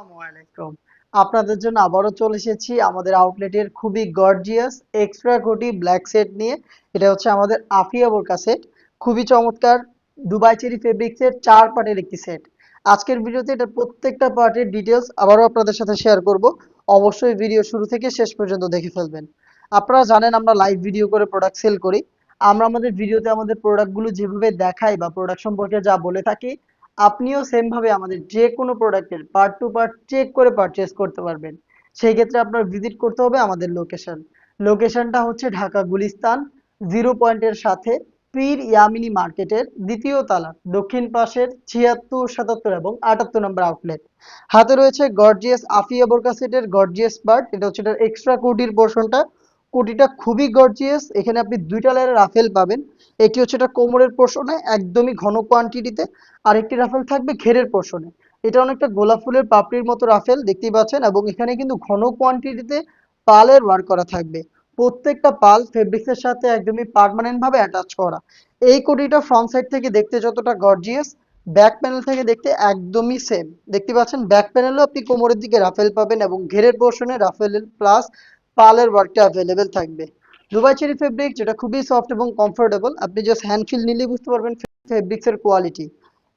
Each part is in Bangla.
আসসালামু আলাইকুম। আপনাদের জন্য আবারও চলে এসেছি আমাদের আউটলেটের খুবই গর্জিয়াস এক্সট্রা কোটি ব্ল্যাক সেট নিয়ে। এটা হচ্ছে আমাদের আফিয়া বোরকা সেট খুবই চমৎকার দুবাই চেরি ফেব্রিক্সের চার পার্টের একটি সেট আজকের ভিডিওতে এটা প্রত্যেকটা পার্টের ডিটেলস আবারও আপনাদের সাথে শেয়ার করব। অবশ্যই ভিডিও শুরু থেকে শেষ পর্যন্ত দেখে ফেলবেন। আপনারা জানেন আমরা লাইভ ভিডিও করে প্রোডাক্ট সেল করি। আমরা আমাদের ভিডিওতে আমাদের প্রোডাক্টগুলো যেভাবে দেখাই বা প্রোডাক্ট সম্পর্কে যা বলে থাকি আপনিও সেম ভাবে আমাদের যে কোনো প্রোডাক্টের পার্ট টু পার্ট চেক করে পারচেস করতে পারবেন। সেই ক্ষেত্রে আপনার ভিজিট করতে হবে আমাদের লোকেশন লোকেশনটা হচ্ছে ঢাকা গুলিস্তান জিরো পয়েন্টের সাথে পীর ইয়ামিনী মার্কেটের দ্বিতীয় তালা, দক্ষিণ পাশের ছিয়াত্তর, সাতাত্তর এবং আটাত্তর নম্বর আউটলেট হাতে রয়েছে গর্জিয়াস আফিয়া বোরকা গর্জিয়াস পার্ট এটা হচ্ছে এটার এক্সট্রা কোটির পোর্শনটা কোটিটা খুবই গর্জিয়াস এখানে আপনি দুইটা লেয়ারের রাফেল পাবেন। এটি হচ্ছে এটা কোমরের পোর্শনে একদমই ঘন কোয়ান্টিটিতে আর একটি রাফেল থাকবে ঘেরের পোর্শনে এটা অনেকটা গোলাপ ফুলের পাপড়ির মতো রাফেল, দেখতেই পাচ্ছেন। এবং এখানে কিন্তু ঘন কোয়ান্টিটিতে পালের ওয়ার্ক করা থাকবে। প্রত্যেকটা পাল ফেব্রিক্সের সাথে একদমই পার্মানেন্ট ভাবে অ্যাটাচ করা। এই কোটিটা ফ্রন্ট সাইড থেকে দেখতে যতটা গর্জিয়াস ব্যাক প্যানেল থেকে দেখতে একদমই সেম দেখতে পাচ্ছেন ব্যাক প্যানেলও আপনি কোমরের দিকে রাফেল পাবেন এবং ঘেরের পোর্শনে রাফেল প্লাস পালের ওয়ার্কটা অ্যাভেলেবেল থাকবে। দুবাই চেরি ফেব্রিক যেটা খুবই সফট এবং কমফোর্টেবল আপনি জাস্ট হ্যান্ড ফিল নিলেই বুঝতে পারবেন ফেব্রিক্সের কোয়ালিটি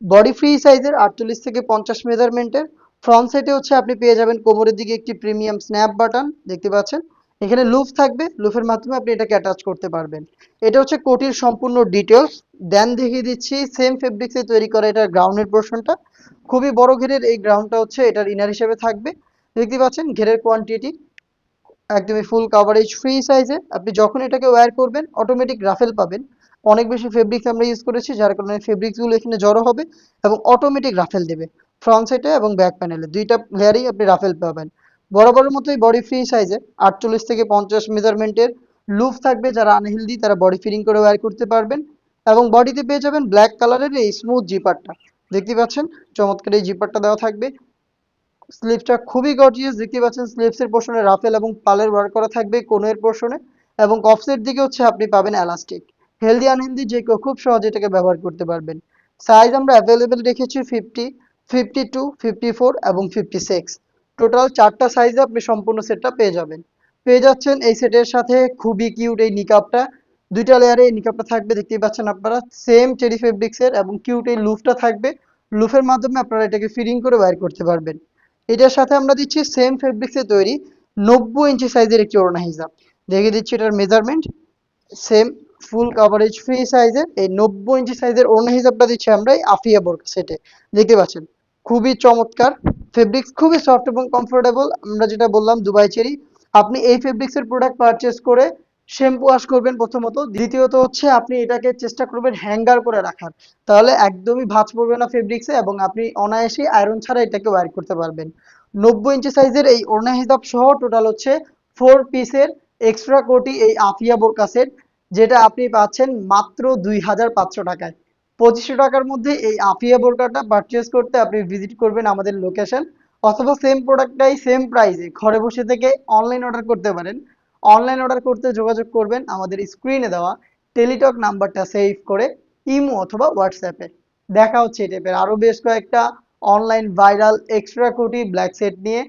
বডি ফ্রি সাইজের আটচল্লিশ থেকে পঞ্চাশ মেজারমেন্টের ফ্রন্ট সাইডে হচ্ছে আপনি পেয়ে যাবেন কোমরের দিকে একটি প্রিমিয়াম স্ন্যাপ বাটন দেখতে পাচ্ছেন? এখানে লুফ থাকবে লুফের মাধ্যমে আপনি এটাকে অ্যাটাচ করতে পারবেন। এটা হচ্ছে কোটির সম্পূর্ণ ডিটেলস দেন দেখিয়ে দিচ্ছি সেম ফেব্রিক্সে তৈরি করা এটার গ্রাউন্ডের পোর্শনটা খুবই বড় ঘেরের এই গ্রাউন্ডটা হচ্ছে এটার ইনার হিসেবে থাকবে। দেখতে পাচ্ছেন ঘেরের কোয়ান্টিটি একদমই ফুল কাভারেজ ফ্রি সাইজে আপনি যখন এটাকে ওয়্যার করবেন অটোমেটিক রাফেল পাবেন। অনেক বেশি ফেব্রিক আমরা ইউজ করেছি, যার কারণে ফেব্রিক্সগুলো এখানে জড়ো হবে এবং অটোমেটিক রাফেল দেবে। ফ্রন্ট সাইডে এবং ব্যাক প্যানেলে দুইটা লেয়ারেই আপনি রাফেল পাবেন। বরাবরের মতোই বডি ফ্রি সাইজে আটচল্লিশ থেকে পঞ্চাশ মেজারমেন্টের লুফ থাকবে। যারা আনহেলদি তারা বডি ফিটিং করে ওয়্যার করতে পারবেন। এবং বডিতে পেয়ে যাবেন ব্ল্যাক কালারের এই স্মুথ জিপারটা দেখতে পাচ্ছেন? চমৎকার এই জিপারটা দেওয়া থাকবে। স্লিভসটা খুবই গর্জিয়াস দেখতে পাচ্ছেন স্লিভসের পোর্শনে রাফেল এবং পালের ওয়ার্ক করা থাকবে কোনের পোর্শনে এবং কফসের দিকে হচ্ছে আপনি পাবেন এলাস্টিক হেলদি আনহেলদি যে কেউ খুব সহজে এটাকে ব্যবহার করতে পারবেন। সাইজ আমরা অ্যাভেলেবেল রেখেছি fifty fifty two fifty four এবং ফিফটি সিক্স টোটাল চারটা সাইজে আপনি সম্পূর্ণ সেটটা পেয়ে যাবেন। পেয়ে যাচ্ছেন এই সেটের সাথে খুবই কিউট এই নিকাপটা দুইটা লেয়ারে এই নিকাপটা থাকবে, দেখতেই পাচ্ছেন আপনারা। সেম চেরি ফেব্রিক্সের এবং কিউট এই লুফটা থাকবে। লুফের মাধ্যমে আপনারা এটাকে ফিটিং করে বাইর করতে পারবেন। এটার সাথে আমরা দিচ্ছি সেম ফেব্রিক্সে তৈরি নব্বই ইঞ্চি সাইজের একটি ওড়না হিসাব দেখে দিচ্ছি এটার measurement same full coverage free সাইজের এই নব্বই ইঞ্চি সাইজের ওড়না হিসাবটা দিচ্ছি আমরা এই আফিয়া বোরকা সেটে দেখতে পাচ্ছেন, খুবই চমৎকার। ফেব্রিক্স খুবই সফট এবং কমফোর্টেবল আমরা যেটা বললাম, দুবাই চেরি। আপনি এই ফেব্রিক্সের প্রোডাক্ট পারচেস করে শ্যাম্পু ওয়াশ করবেন প্রথমত। দ্বিতীয়ত হচ্ছে আপনি এটাকে চেষ্টা করবেন হ্যাঙ্গার করে রাখার। তাহলে একদমই ভাঁজ পড়বে না ফেব্রিক্সে এবং আপনি অনায়াসেই আয়রন ছাড়া এটাকে ওয়ার করতে পারবেন। নব্বই ইঞ্চি সাইজের এই ওড়না হিসাব সহ টোটাল হচ্ছে ফোর পিসের এক্সট্রা কোটি এই আফিয়া বোরকা সেট যেটা আপনি পাচ্ছেন মাত্র দুই হাজার পাঁচশো টাকায়। পঁচিশশো টাকার মধ্যে এই আফিয়া বোরকাটা পারচেস করতে আপনি ভিজিট করবেন আমাদের লোকেশন অথবা সেম প্রোডাক্টটাই সেম প্রাইসে ঘরে বসে থেকে অনলাইন অর্ডার করতে পারেন। অনলাইন অর্ডার করতে যোগাযোগ করবেন। আমাদের স্ক্রিনে দেওয়া টেলিটক নাম্বারটা সেভ করে ইমো অথবা হোয়াটসঅ্যাপে দেখা হচ্ছে এই টাইপের আরও বেশ কয়েকটা অনলাইন ভাইরাল এক্সট্রা কোটি ব্ল্যাক সেট নিয়ে